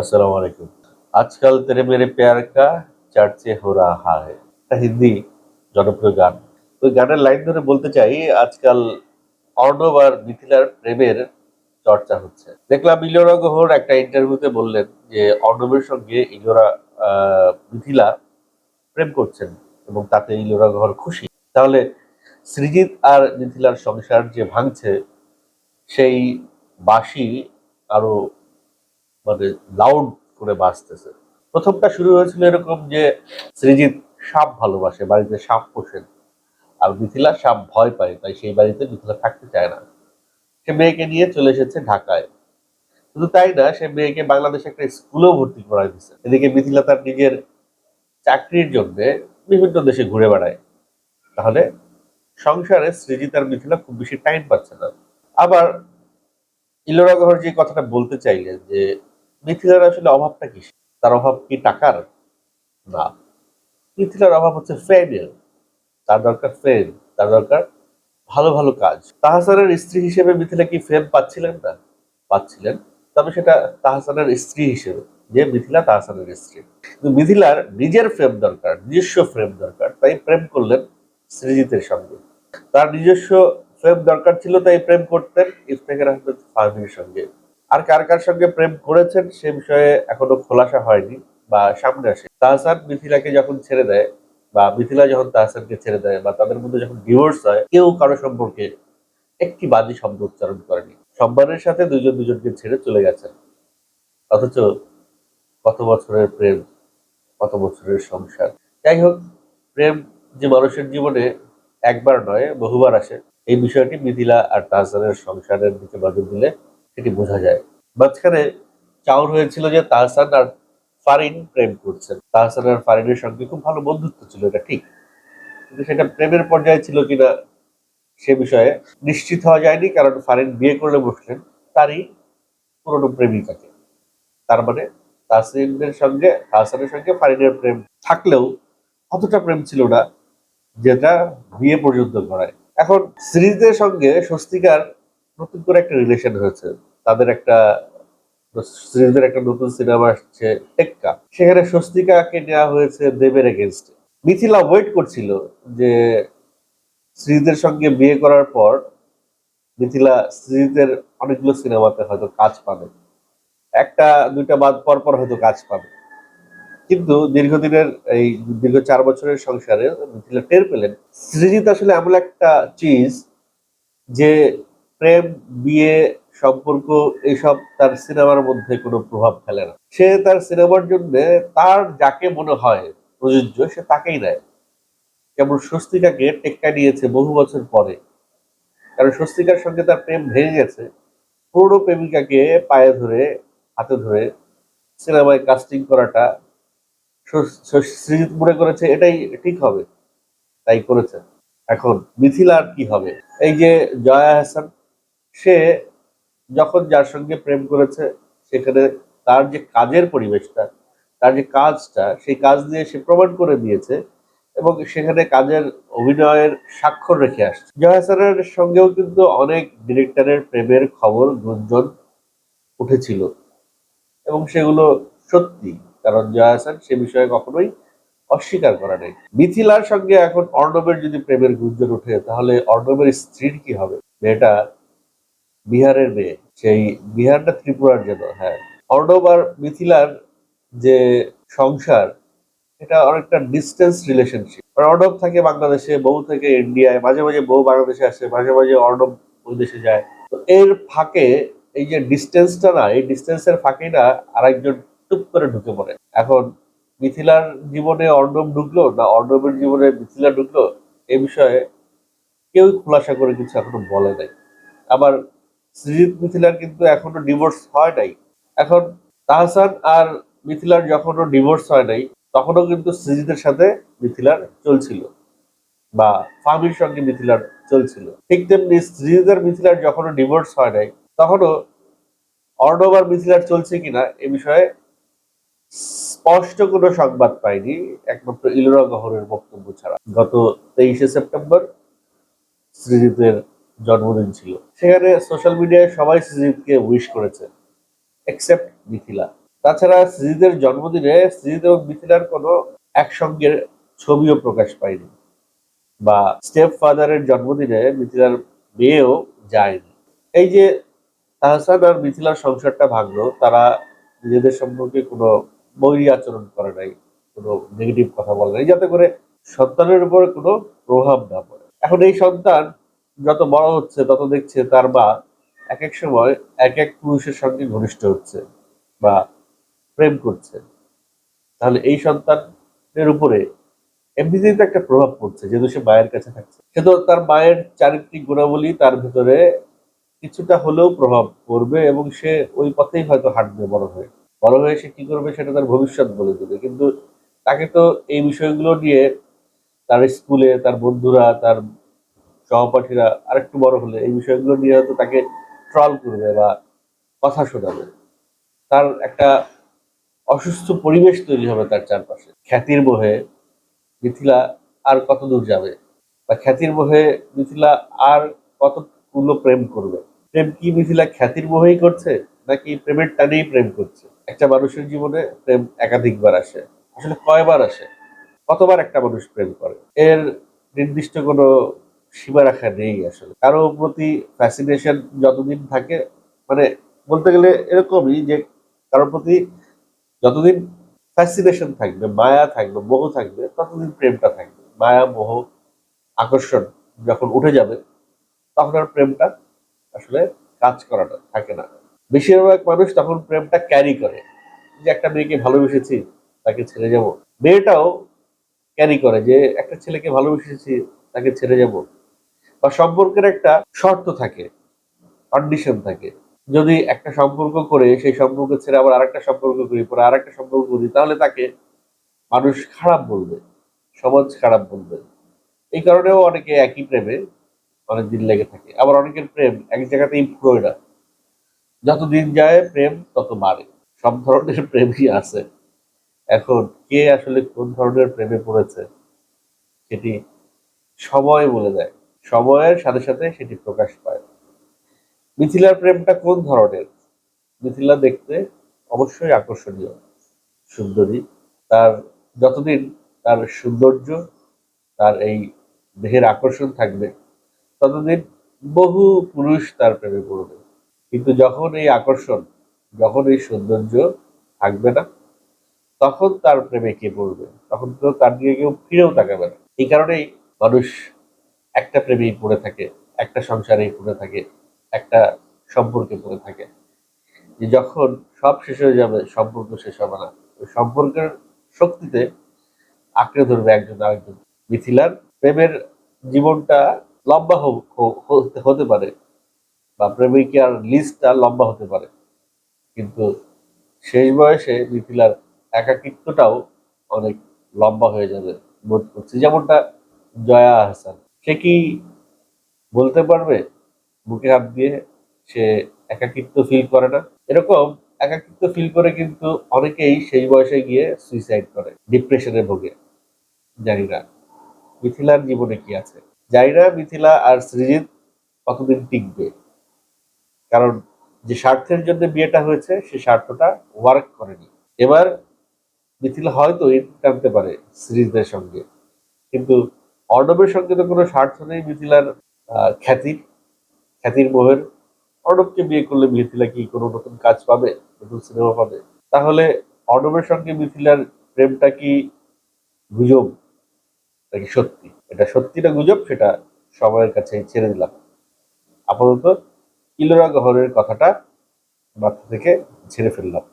अस्सलाम वालेकुम आजकल तेरे मेरे प्यार का चर्चे हो रहा है এটা হিন্দি জনপ্রিয় গান ওই গানের লাইন ধরে বলতে চাই আজকাল অর্ণব আর মিথিলার প্রেমের চর্চা হচ্ছে দেখলাম ইলোরা গোহর একটা ইন্টারভিউতে বললেন যে অর্ণবের সঙ্গে ইলোরা আহ, মিথিলা প্রেম করছেন এবং তাতে ইলোরা গোহর খুশি তাহলে সৃজিত আর মিথিলার সংসার যে ভাঙছে সেই বাঁশি আরো মানে লাউড করে বাঁচতেছে প্রথমটা শুরু হয়েছিল এরকম যে সৃজিত সাপ ভালোবাসে, বাড়িতে সাপ পোষেন আর মিথিলা সাপ ভয় পায়, তাই সেই বাড়িতে মিথিলা থাকতে চায় না। সে মেয়েকে নিয়ে চলে এসেছে ঢাকায়। শুধু তাই না, সে মেয়েকে বাংলাদেশে একটা স্কুলেও ভর্তি করাই দিচ্ছে এদিকে মিথিলা তার নিজের চাকরির জন্য বিভিন্ন দেশে ঘুরে বেড়ায়। তাহলে সংসারে সৃজিত আর মিথিলা খুব বেশি টাইম পাচ্ছে না। আবার ইলোরা গহর যে কথাটা বলতে চাইলেন যে মিথিলার আসলে অভাবটা কি তার অভাব কি টাকার? না। মিথিলার অভাব হচ্ছে ফ্রেমের তার দরকার ফ্রেম তার দরকার ভালো ভালো কাজ। তাহাসানের স্ত্রী হিসেবে মিথিলা কি ফ্রেম পাচ্ছিলেন না? পাচ্ছিলেন। তবে সেটা তাহাসানের স্ত্রী হিসেবে, যে মিথিলা তাহাসানের স্ত্রী। কিন্তু মিথিলার নিজের ফ্রেম দরকার, নিজস্ব ফ্রেম দরকার, তাই প্রেম করলেন সৃজিতের সঙ্গে। তার নিজস্ব প্রেম দরকার ছিল, তাই প্রেম করতেন ইফতেখার আহমেদ ফাহমির সঙ্গে। আর কার কার সঙ্গে প্রেম করেছেন সে বিষয়ে এখনও খোলাসা হয়নি বা সামনে আসে তাহসান মিথিলাকে যখন ছেড়ে দেয় বা মিথিলা যখন তাহসানকে ছেড়ে দেয় বা তাদের মধ্যে যখন ডিভোর্স হয়, কেউ কারও সম্পর্কে একটি বাজে শব্দ উচ্চারণ করেনি। সম্মানের সাথে দুজন দুজনকে ছেড়ে চলে গেছেন। অথচ কত বছরের প্রেম, কত বছরের সংসার। যাই হোক, প্রেম যে মানুষের জীবনে একবার নয়, বহুবার আসে। এই বিষয়টি মিথিলা আর তাহসানের সংসারের দিকে নজর দিলে সেটি বোঝা যায়। মাঝখানে চাউর হয়েছিল যে তাহসান আর ফারিন প্রেম করছেন। তাহসান আর ফারিনের সঙ্গে খুব ভালো বন্ধুত্ব ছিল, এটা ঠিক। কিন্তু সেটা প্রেমের পর্যায়ে ছিল কিনা সে বিষয়ে নিশ্চিত হওয়া যায়নি, কারণ ফারিন বিয়ে করলে বসলেন তারই পুরনো প্রেমিকাকে। তার মানে তাহসিনের সঙ্গে, তাহসানের সঙ্গে ফারিনের প্রেম থাকলেও অতটা প্রেম ছিল না যেটা বিয়ে পর্যন্ত করায় এখন সিরিজের সঙ্গে স্বস্তিকার নতুন করে একটা রিলেশন হয়েছে। তাদের একটা সিরিজের একটা নতুন সিনেমা আসছে টেক্কা। সেখানে স্বস্তিকাকে নেওয়া হয়েছে দেবের এগেনস্টে মিথিলা ওয়েট করছিল যে শ্রীজিতের সঙ্গে বিয়ে করার পর মিথিলা শ্রীজিতের অনেকগুলো সিনেমাতে হয়তো কাজ পাবে। একটা, দুইটা বাদ পর পর হয়তো কাজ পাবে। কিন্তু দীর্ঘদিনের এই দীর্ঘ চার বছরের সংসারে মিথিলা টের পেলেন, সৃজিত আসলে এমন একটা চিজ যে প্রেম, বিয়ে সম্পর্ক এইসব তার সিনেমার মধ্যে কোনো প্রভাব ফেলে না। সে তার সিনেমার জন্য তার যাকে মনে হয় প্রযোজ্য, সে তাকেই নেয়। যেমন স্বস্তিকাকে টেক্কা নিয়েছে বহু বছর পরে। কারণ স্বস্তিকার সঙ্গে তার প্রেম ভেঙে গেছে। পুরনো প্রেমিকাকে পায়ে ধরে, হাতে ধরে সিনেমায় কাস্টিং করাটা সৃজিত মনে করেছে, এটাই ঠিক হবে। তাই করেছে। এখন মিথিলার কি হবে? এই যে জয়া হাসান, সে যখন যার সঙ্গে প্রেম করেছে, সেখানে তার যে কাজের পরিবেশটা, তার যে কাজটা, সেই কাজ দিয়ে সে প্রমাণ করে দিয়েছে এবং সেখানে কাজের অভিনয়ের স্বাক্ষর রেখে আসছে। জয়া হাসানের সঙ্গেও কিন্তু অনেক ডিরেক্টরের প্রেমের খবর, গুঞ্জন উঠেছিল এবং সেগুলো সত্যি, কারণ জয়া হাসান সে বিষয়ে কখনোই অস্বীকার করা নেই। মিথিলার সঙ্গে এখন অর্ণবের যদি প্রেমের গুঞ্জন ওঠে, তাহলে অর্ণবের স্ত্রীর কি হবে? মেয়েটা বিহারের মেয়ে, সেই বিহারটা ত্রিপুরার জন্য হ্যাঁ। অর্ণব আর মিথিলার যে সংসার, এটা অনেকটা ডিস্টেন্স রিলেশনশিপ অর্ণব থাকে বাংলাদেশে, বউ থেকে ইন্ডিয়ায়, মাঝে মাঝে বউ বাংলাদেশে আসে, মাঝে মাঝে অর্ণব ওই দেশে যায়। তো এর ফাঁকে এই যে ডিস্টেন্সটা না, এই ডিস্টেন্সের ফাঁকে না আরেকজন টুপ করে ঢুকে পড়ে। এখন মিথিলার জীবনে অর্ণব ঢুকলো না অর্ণবের জীবনে মিথিলা ঢুকলো, এ বিষয়ে কেউ খোলাসা করে কিছু এখনও বলে নাই। আবার সৃজিত মিথিলার কিন্তু এখনও ডিভোর্স হয় নাই। এখন তাহসান আর মিথিলার যখনও ডিভোর্স হয় নাই, তখনও কিন্তু সৃজিতের সাথে মিথিলার চলছিল বা ফামির সঙ্গে মিথিলার চলছিল। ঠিক তেমনি আর মিথিলার যখনও ডিভোর্স হয় নাই, তখনও অর্ণব আর মিথিলার চলছে কিনা এ বিষয়ে স্পষ্ট কোনো সংবাদ পাইনি, একমাত্র ইলোরা গহরের বক্তব্য ছাড়া। গত তেইশে সেপ্টেম্বর সৃজিতের জন্মদিন ছিল। সেখানে সোশ্যাল মিডিয়ায় সবাই সৃজিতকে উইশ করেছে। এক্সেপ্ট মিথিলা। তাছাড়া সৃজিতের জন্মদিনে সৃজিত এবং মিথিলার কোনো একসঙ্গে ছবিও প্রকাশ পায়নি। বা স্টেপ ফাদারের জন্মদিনে মিথিলার মেয়েও যায়নি। এই যে তাহসান আর মিথিলার সংসারটা ভাঙলো, তারা নিজেদের সম্পর্কে কোনো বৈরী আচরণ করে নাই, কোনো নেগেটিভ কথা বলে নাই, যাতে করে সন্তানের উপরে কোনো প্রভাব না পড়ে। এখন এই সন্তান যত বড় হচ্ছে, তত দেখছে তার মা এক এক সময় এক এক পুরুষের সঙ্গে ঘনিষ্ঠ হচ্ছে বা প্রেম করছে। তাহলে এই সন্তানের উপরে এমনিতেই একটা প্রভাব পড়ছে, যেহেতু সে মায়ের কাছে থাকছে। সে তো তার মায়ের চারিত্রিক গুণাবলী তার ভিতরে কিছুটা হলেও প্রভাব পড়বে এবং সে ওই পথেই হয়তো হাঁটবে বড় হয়ে। বড় হয়ে সে কি করবে সেটা তার ভবিষ্যৎ বলে দেবে। কিন্তু তাকে তো এই বিষয়গুলো নিয়ে তার স্কুলে, তার বন্ধুরা, তার সহপাঠীরা আরেকটু বড় হলে এই বিষয়গুলো নিয়ে হয়তো তাকে ট্রল করবে বা কথা শোনাবে। তার একটা অসুস্থ পরিবেশ তৈরি হবে তার চারপাশে। খ্যাতির মোহে মিথিলা আর কত দূর যাবে? বা খ্যাতির মোহে মিথিলা আর কতগুলো প্রেম করবে? প্রেম কি মিথিলা খ্যাতির মোহেই করছে, নাকি প্রেমের টানেই প্রেম করছে? একটা মানুষের জীবনে প্রেম একাধিকবার আসে। আসলে কয়বার আসে? কতবার একটা মানুষ প্রেম করে? এর নির্দিষ্ট কোনো সীমা রাখা নেই আসলে। কারও প্রতি ফ্যাসিনেশন যতদিন থাকে মানে বলতে গেলে এরকমই যে কারোর প্রতি যতদিন ফ্যাসিনেশন থাকবে, মায়া থাকবে, মোহ থাকবে, ততদিন প্রেমটা থাকবে। মায়া, মোহ, আকর্ষণ যখন উঠে যাবে, তখন আর প্রেমটা আসলে কাজ করাটা থাকে না। বেশিরভাগ মানুষ তখন প্রেমটা ক্যারি করে। যে একটা মেয়েকে ভালোবেসেছি, তাকে ছেড়ে যাব। মেয়েটাও ক্যারি করে যে, একটা ছেলেকে ভালোবেসেছি, তাকে ছেড়ে যাব। বা সম্পর্কের একটা শর্ত থাকে কন্ডিশন থাকে। যদি একটা সম্পর্ক করে, সেই সম্পর্ক ছেড়ে আবার আরেকটা সম্পর্ক করি, পরে আরেকটা সম্পর্ক করি, তাহলে তাকে মানুষ খারাপ বলবে, সমাজ খারাপ বলবে। এই কারণেও অনেকে একই প্রেমে অনেক দিন লেগে থাকে। আবার অনেকের প্রেম এক জায়গাতেই ফুরোয় না। যত দিন যায় প্রেম, তত বাড়ে। সব ধরনের প্রেমই আছে। এখন কে আসলে কোন ধরনের প্রেমে পড়েছে, সেটি সময় বলে দেয়। সময়ের সাথে সাথে সেটি প্রকাশ পায়। মিথিলার প্রেমটা কোন ধরনের? মিথিলা দেখতে অবশ্যই আকর্ষণীয়, সুন্দরী। তার যতদিন তার সৌন্দর্য, তার এই দেহের আকর্ষণ থাকবে, ততদিন বহু পুরুষ তার প্রেমে পড়বে। কিন্তু যখন এই আকর্ষণ, যখন এই সৌন্দর্য থাকবে না, তখন তার প্রেমে কে পড়বে? তখন তো তার দিকে কেউ ফিরেও তাকাবে না। এই কারণেই মানুষ একটা প্রেমেই পড়ে থাকে, একটা সংসারেই পড়ে থাকে, একটা সম্পর্কে পড়ে থাকে। যে যখন সব শেষ হয়ে যাবে, সম্পর্ক শেষ হবে না। ওই সম্পর্কের শক্তিতে আঁকড়ে ধরবে একজন আরেকজন। মিথিলার প্রেমের জীবনটা লম্বা হতে পারে বা প্রেমিকার লিস্টটা লম্বা হতে পারে। কিন্তু শেষ বয়সে মিথিলার একাকিত্বটাও অনেক লম্বা হয়ে যাবে বোধ করছি। যেমনটা জয়া হাসান। সে কি বলতে পারবে? বুকে হাত দিয়ে সে একাকিত্ব ফিল করে না? এরকম একাকিত্ব ফিল করে কিন্তু অনেকেই সেই বয়সে গিয়ে সুইসাইড করে ডিপ্রেশনে ভোগে। জানি না মিথিলার জীবনে কি আছে? জানি না মিথিলা আর সৃজিত কতদিন টিকবে। কারণ যে স্বার্থের জন্য বিয়েটা হয়েছে, সে স্বার্থটা ওয়ার্ক করেনি। এবার মিথিলা হয়তো টানতে পারে সিরিজদের সঙ্গে। কিন্তু অর্ণবের সঙ্গে তো কোনো স্বার্থ নেই, মিথিলার খ্যাতির খ্যাতির মোহের। অর্ণবকে বিয়ে করলে মিথিলা কি কোনো নতুন কাজ পাবে, নতুন সিনেমা পাবে? তাহলে অর্ণবের সঙ্গে মিথিলার প্রেমটা কি গুজব নাকি সত্যি? এটা সত্যি না গুজব, সেটা সময়ের কাছে ছেড়ে দিলাম। আপাতত ইলোরা গহরের কথাটা মাথা থেকে ছেড়ে ফেললাম।